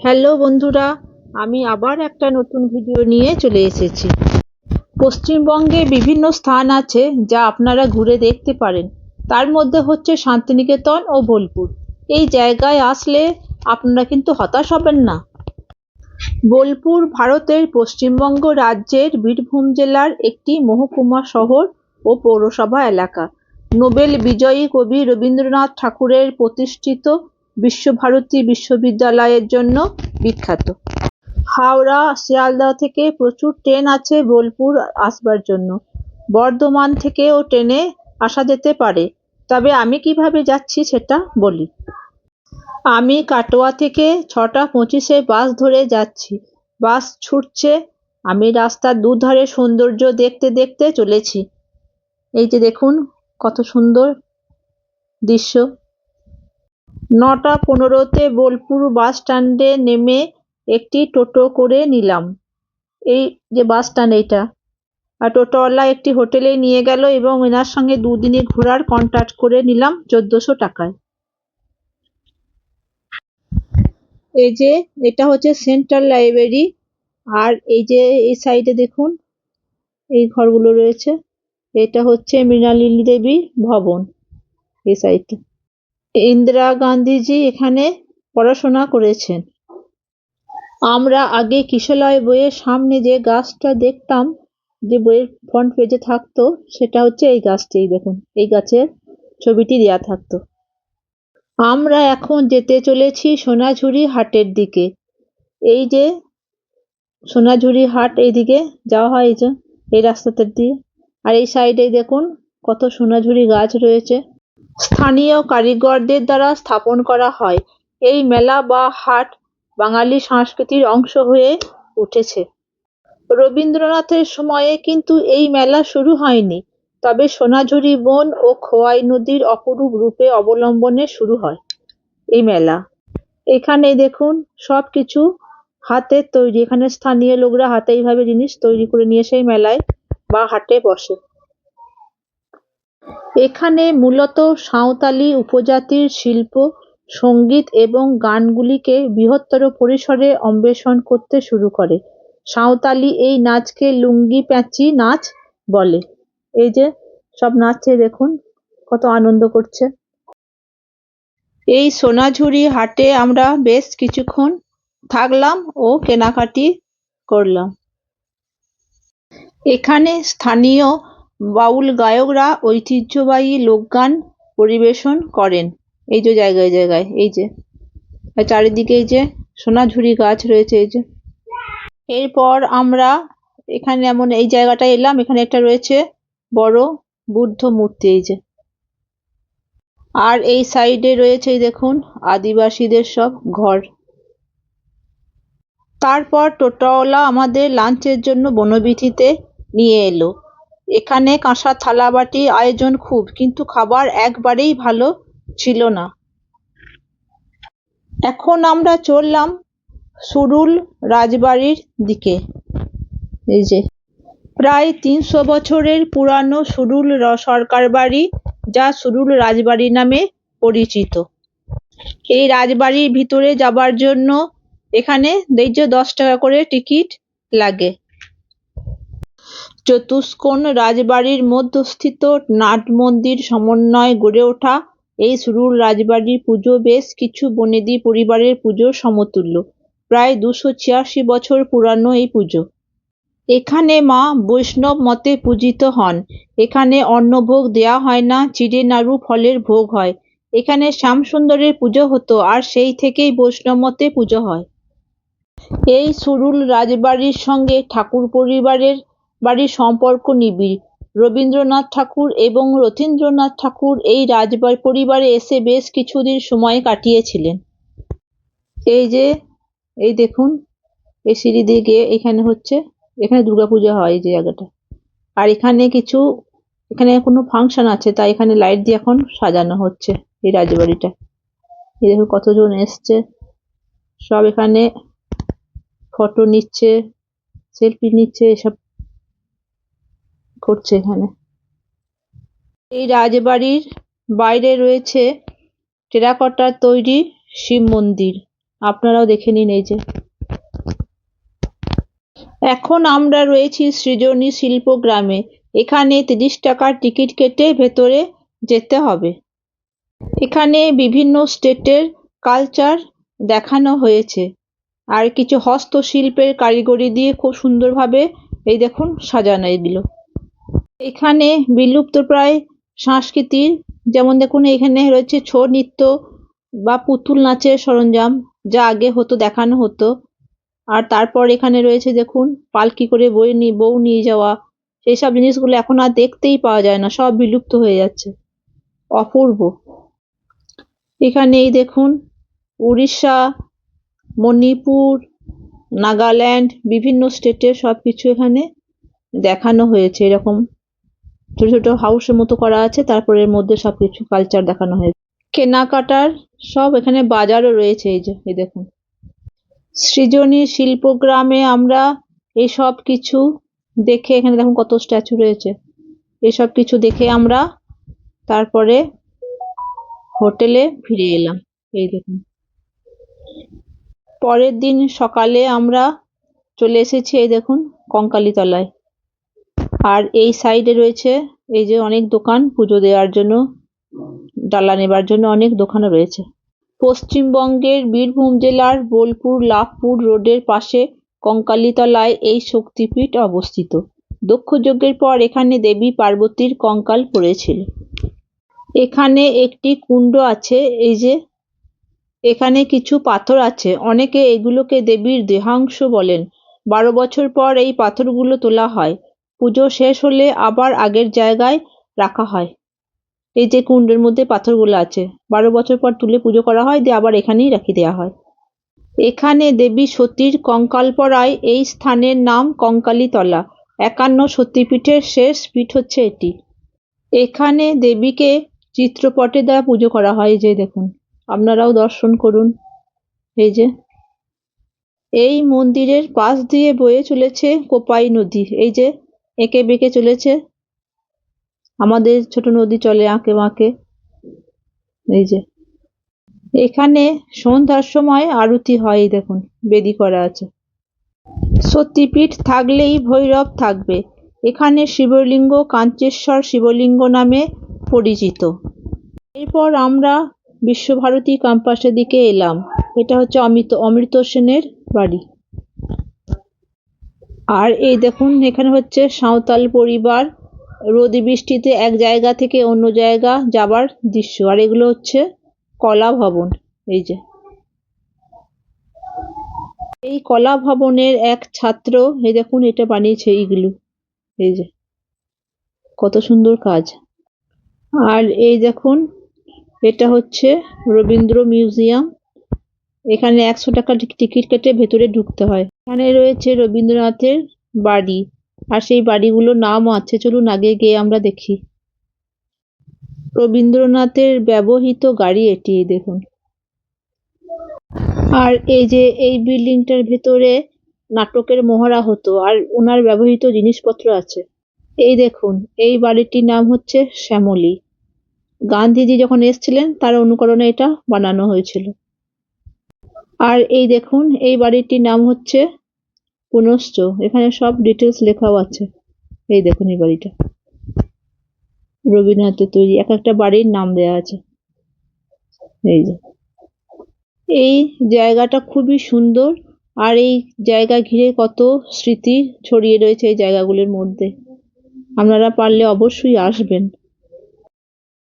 Hello বন্ধুরা, আমি আবার একটা নতুন ভিডিও নিয়ে চলে এসেছি। পশ্চিমবঙ্গে বিভিন্ন স্থান আছে যা আপনারা ঘুরে দেখতে পারেন। তার মধ্যে হচ্ছে শান্তিনিকেতন ও বোলপুর। এই জায়গায় আসলে আপনারা কিন্তু হতাশ হবেন না। বোলপুর ভারতের পশ্চিমবঙ্গ রাজ্যের বীরভূম জেলার একটি মহকুমা শহর ও পৌরসভা এলাকা। নোবেল বিজয়ী কবি রবীন্দ্রনাথ ঠাকুরের প্রতিষ্ঠিত বিশ্বভারতী বিশ্ববিদ্যালয়ের জন্য বিখ্যাত। হাওড়া, শিয়ালদহ থেকে প্রচুর ট্রেন আছে বোলপুর আসবার জন্য। বর্ধমান থেকেও ট্রেনে আসা যেতে পারে। তবে আমি কীভাবে যাচ্ছি সেটা বলি। আমি কাটোয়া থেকে ছটা পঁচিশে বাস ধরে যাচ্ছি। বাস ছুটছে, আমি রাস্তার দুধারে সৌন্দর্য দেখতে দেখতে চলেছি। এই যে দেখুন, কত সুন্দর দৃশ্য। নটা পনেরোতে বোলপুর বাস স্ট্যান্ডে নেমে একটি টোটো করে নিলাম। এই যে বাস স্ট্যান্ড এইটা। আর টোটোওয়ালা একটি হোটেলে নিয়ে গেল এবং এনার সঙ্গে দুদিনে ঘোরার কন্ট্যাক্ট করে নিলাম চোদ্দোশো টাকায়। এই যে এটা হচ্ছে সেন্ট্রাল লাইব্রেরি। আর এই যে এই সাইডে দেখুন, এই ঘরগুলো রয়েছে। এটা হচ্ছে মৃণালিনী দেবী ভবন, এই সাইডটা। ইন্দিরা গান্ধীজি এখানে পড়াশোনা করেছেন। আমরা আগে কিশলয় বইয়ের সামনে যে গাছটা দেখতাম, যে বইয়ের ফ্রন্ট পেজে থাকতো, সেটা হচ্ছে এই গাছটি দেখুন, এই গাছের ছবিটি দেয়া থাকতো। আমরা এখন যেতে চলেছি সোনাঝুরি হাটের দিকে। এই যে সোনাঝুরি হাট এইদিকে যাওয়া হয়, এই যে, এই রাস্তাটার দিয়ে। আর এই সাইডে দেখুন, কত সোনাঝুরি গাছ রয়েছে। স্থানীয় কারিগরদের দ্বারা স্থাপন করা হয়। এই মেলা বা হাট বাঙালি সংস্কৃতির অংশ হয়ে উঠেছে। রবীন্দ্রনাথের সময়ে কিন্তু এই মেলা শুরু হয়নি, তবে সোনাঝুরি বন ও খোয়াই নদীর অপরূপ রূপে অবলম্বনে শুরু হয় এই মেলা। এখানে দেখুন সব কিছু হাতের তৈরি। এখানে স্থানীয় লোকরা হাতে এইভাবে জিনিস তৈরি করে নিয়ে সেই মেলায় বা হাটে বসে। এখানে মূলত সাঁওতালি উপজাতির শিল্প, সংগীত এবং গানগুলিকে বৃহত্তর পরিসরে অন্বেষণ করতে শুরু করে। সাঁওতালি এই নাচকে লুঙ্গি প্যাঁচি নাচ বলে। এই যে, সব নাচছে দেখুন, কত আনন্দ করছে। এই সোনাঝুরি হাটে আমরা বেশ কিছুক্ষণ থাকলাম ও কেনাকাটি করলাম। এখানে স্থানীয় বাউল গায়করা ঐতিহ্যবাহী লোকগান পরিবেশন করেন। এই যে জায়গায় জায়গায়, এই যে। চারিদিকে এই যে সোনাঝুরি গাছ রয়েছে, এই যে। এরপর আমরা এখানে এমন এই জায়গাটায় এলাম, এখানে একটা রয়েছে বড় বুদ্ধ মূর্তি, এই যে। আর এই সাইডে রয়েছে দেখুন, আদিবাসীদের সব ঘর। তারপর টোটোওয়ালা আমাদের লাঞ্চের জন্য বনবিথিতে নিয়ে এলো। এখানে কাঁসা থালাবাটি আয়োজন খুব, কিন্তু খাবার একবারেই ভালো ছিল না। এখন আমরা চললাম সুরুল রাজবাড়ির দিকে। এই যে, প্রায় তিনশো বছরের পুরানো সুরুল সরকার বাড়ি, যা সুরুল রাজবাড়ি নামে পরিচিত। এই রাজবাড়ির ভিতরে যাবার জন্য এখানে যে দশ টাকা করে টিকিট লাগে। চতুষ্কোণ রাজবাড়ির মধ্যস্থিত নাট মন্দির সমন্বয়ে গড়ে ওঠা এই সুরুল রাজবাড়ির পুজো বেশ কিছু বনেদি পরিবারের পুজোর সমতুল্য। প্রায় দুশো ছিয়াশি বছর পুরানো এই পুজো। এখানে মা বৈষ্ণব মতে পূজিত হন। এখানে অন্নভোগ দেয়া হয় না চিড়ে নাড়ু ফলের ভোগ হয়। এখানে শ্যামসুন্দরের পুজো হতো আর সেই থেকেই বৈষ্ণব মতে পুজো হয়। এই সুরুল রাজবাড়ির সঙ্গে ঠাকুর পরিবারের বাড়ির সম্পর্ক নিবিড়। রবীন্দ্রনাথ ঠাকুর এবং রথীন্দ্রনাথ ঠাকুর এই রাজবাড়ি পরিবারে এসে বেশ কিছুদিন সময় কাটিয়েছিলেন। এই যে, এই দেখুন, এই সিঁড়ি দিয়ে গিয়ে এখানে হচ্ছে, এখানে দুর্গাপূজা হয় এই জায়গাটা। আর এখানে কিছু, এখানে কোনো ফাংশন আছে, তাই এখানে লাইট দিয়ে এখন সাজানো হচ্ছে এই রাজবাড়িটা। এই দেখুন কতজন এসছে, সব এখানে ফটো নিচ্ছে, সেলফি নিচ্ছে, এসব করছে এখানে। এই রাজবাড়ির বাইরে রয়েছে টেরাকোটার তৈরি শিব মন্দির। আপনারাও দেখে নিন এই যে। এখন আমরা রয়েছি সৃজনী শিল্প গ্রামে। এখানে তিরিশ টাকার টিকিট কেটে ভেতরে যেতে হবে। এখানে বিভিন্ন স্টেটের কালচার দেখানো হয়েছে। আর কিছু হস্তশিল্পের কারিগরি দিয়ে খুব সুন্দরভাবে এই দেখুন সাজানো এগুলো। এখানে বিলুপ্তপ্রায় সংস্কৃতির, যেমন দেখুন এখানে রয়েছে ছৌ নৃত্য বা পুতুল নাচের সরঞ্জাম, যা আগে হতো, দেখানো হতো। আর তারপর এখানে রয়েছে দেখুন, পালকি করে বই নিয়ে বউ নিয়ে যাওয়া। সেই সব জিনিসগুলো এখন আর দেখতেই পাওয়া যায় না, সব বিলুপ্ত হয়ে যাচ্ছে। অপূর্ব। এখানে এই দেখুন, উড়িষ্যা, মণিপুর, নাগাল্যান্ড, বিভিন্ন স্টেটের সব কিছু এখানে দেখানো হয়েছে এরকম। ছোট ছোট হাউসের মতো করা আছে, তারপরে এর মধ্যে সব কিছু কালচার দেখানো হয়েছে। কেনাকাটার সব এখানে বাজারও রয়েছে, এই যে, এই দেখুন। সৃজনী শিল্পগ্রামে আমরা এই সব কিছু দেখে এখানে দেখুন কত স্ট্যাচু রয়েছে। এসব কিছু দেখে আমরা তারপরে হোটেলে ফিরে এলাম, এই দেখুন। পরের দিন সকালে আমরা চলে এসেছি, এই দেখুন, কঙ্কালীতলায়। আর এই সাইডে রয়েছে এই যে অনেক দোকান পুজো দেওয়ার জন্য, ডালা নেবার জন্য অনেক দোকানও রয়েছে। পশ্চিমবঙ্গের বীরভূম জেলার বোলপুর, লাভপুর রোডের পাশে কঙ্কালীতলায় এই শক্তিপীঠ অবস্থিত। দক্ষযজ্ঞের পর এখানে দেবী পার্বতীর কঙ্কাল পড়েছিল। এখানে একটি কুণ্ড আছে, এই যে এখানে কিছু পাথর আছে। অনেকে এগুলোকে দেবীর দেহাংশ বলেন। বারো বছর পর এই পাথরগুলো তোলা হয়। পুজো শেষ হলে আবার আগের জায়গায় রাখা হয়। এই যে কুণ্ডের মধ্যে পাথরগুলো আছে, বারো বছর পর তুলে পুজো করা হয়, দিয়ে আবার এখানেই রাখি দেওয়া হয়। এখানে দেবী সতীর কঙ্কাল পড়ায় এই স্থানের নাম কঙ্কালীতলা। একান্ন সতীপীঠের শেষ পীঠ হচ্ছে এটি। এখানে দেবীকে চিত্রপটে দ্বারা পুজো করা হয় যে দেখুন, আপনারাও দর্শন করুন। এই যে, এই মন্দিরের পাশ দিয়ে বয়ে চলেছে কোপাই নদী। এই যে এঁকে বেঁকে চলেছে। আমাদের ছোট নদী চলে আঁকে বাঁকে। এই যে। এখানে সন্ধ্যার সময় আরতি হয় দেখুন, বেদি করা আছে। সতীপীঠ থাকলেই ভৈরব থাকবে। এখানে শিবলিঙ্গ, কাঞ্চেশ্বর শিবলিঙ্গ নামে পরিচিত। এরপর আমরা বিশ্বভারতী ক্যাম্পাসের দিকে এলাম। এটা হচ্ছে অমিত অমৃত সেনের বাড়ি। আর এই দেখুন, এখানে হচ্ছে সাঁওতাল পরিবার, রোদ বৃষ্টিতে এক জায়গা থেকে অন্য জায়গা যাবার দৃশ্য। আর এগুলো হচ্ছে কলা ভবন, এই যে। এই কলা ভবনের এক ছাত্র, এই দেখুন, এটা বানিয়েছে ইগলু, এই যে। কত সুন্দর কাজ। আর এই দেখুন, এটা হচ্ছে রবীন্দ্র মিউজিয়াম। এখানে একশো টাকা টিকিট কেটে ভেতরে ঢুকতে হয়। এখানে রয়েছে রবীন্দ্রনাথের বাড়ি। আর সেই বাড়িগুলোর নামও আছে, চলুন আগে গিয়ে আমরা দেখি। রবীন্দ্রনাথের ব্যবহৃত গাড়ি এটি দেখুন। আর এই যে, এই বিল্ডিংটার ভেতরে নাটকের মহড়া হতো, আর ওনার ব্যবহৃত জিনিসপত্র আছে। এই দেখুন, এই বাড়িটির নাম হচ্ছে শ্যামলী। গান্ধীজি যখন এসছিলেন, তার অনুকরণে এটা বানানো হয়েছিল। আর এই দেখুন, এই বাড়িটির নাম হচ্ছে পুনশ্চ এখানে সব ডিটেলস লেখাও আছে। এই দেখুন এই বাড়িটা। রবীন্দ্রনাথের তৈরি। এক একটা বাড়ির নাম দেওয়া আছে। এই যে। এই জায়গাটা খুবই সুন্দর আর এই জায়গা ঘিরে কত স্মৃতি ছড়িয়ে রয়েছে এই জায়গাগুলোর মধ্যে। আপনারা পারলে অবশ্যই আসবেন।